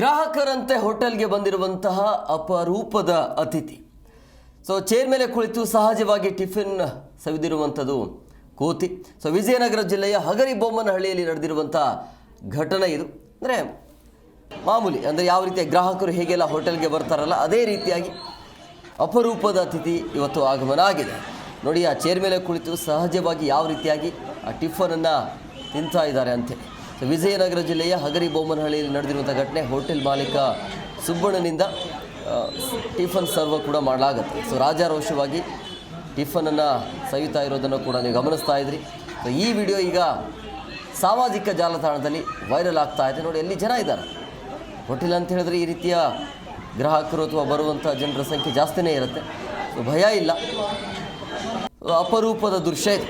ಗ್ರಾಹಕರಂತೆ ಹೋಟೆಲ್ಗೆ ಬಂದಿರುವಂತಹ ಅಪರೂಪದ ಅತಿಥಿ. ಸೊ ಚೇರ್ ಮೇಲೆ ಕುಳಿತು ಸಹಜವಾಗಿ ಟಿಫಿನ್ ಸವಿದಿರುವಂಥದ್ದು ಕೋತಿ. ಸೊ ವಿಜಯನಗರ ಜಿಲ್ಲೆಯ ಹಗರಿ ಬೊಮ್ಮನಹಳ್ಳಿಯಲ್ಲಿ ನಡೆದಿರುವಂಥ ಘಟನೆ ಇದು. ಅಂದರೆ, ಮಾಮೂಲಿ, ಅಂದರೆ ಯಾವ ರೀತಿಯ ಗ್ರಾಹಕರು ಹೇಗೆಲ್ಲ ಹೋಟೆಲ್ಗೆ ಬರ್ತಾರಲ್ಲ, ಅದೇ ರೀತಿಯಾಗಿ ಅಪರೂಪದ ಅತಿಥಿ ಇವತ್ತು ಆಗಮನ ಆಗಿದೆ. ನೋಡಿ, ಆ ಚೇರ್ ಮೇಲೆ ಕುಳಿತು ಸಹಜವಾಗಿ ಯಾವ ರೀತಿಯಾಗಿ ಆ ಟಿಫನನ್ನು ತಿಂತಾ ಇದ್ದಾರೆ ಅಂತೇಳಿ ವಿಜಯನಗರ ಜಿಲ್ಲೆಯ ಹಗರಿ ಬೊಮ್ಮನಹಳ್ಳಿಯಲ್ಲಿ ನಡೆದಿರುವಂಥ ಘಟನೆ ಹೋಟೆಲ್ ಮಾಲೀಕ ಸುಬ್ಬಣ್ಣನಿಂದ ಟಿಫನ್ ಸರ್ವ್ ಕೂಡ ಮಾಡಲಾಗುತ್ತೆ. ಸೊ ರಾಜಾರೋಷವಾಗಿ ಟಿಫನನ್ನು ಸವಿತಾ ಇರೋದನ್ನು ಕೂಡ ನೀವು ಗಮನಿಸ್ತಾ ಇದ್ರಿ. ಸೊ ಈ ವಿಡಿಯೋ ಈಗ ಸಾಮಾಜಿಕ ಜಾಲತಾಣದಲ್ಲಿ ವೈರಲ್ ಆಗ್ತಾ ಇದೆ. ನೋಡಿ, ಎಲ್ಲಿ ಜನ ಇದ್ದಾರೆ? ಹೋಟೆಲ್ ಅಂತ ಹೇಳಿದ್ರೆ ಈ ರೀತಿಯ ಗ್ರಾಹಕರು ಅಥವಾ ಬರುವಂಥ ಜನರ ಸಂಖ್ಯೆ ಜಾಸ್ತಿನೇ ಇರುತ್ತೆ. ಸೊ ಭಯ ಇಲ್ಲ. ಅಪರೂಪದ ದೃಶ್ಯ ಇದು.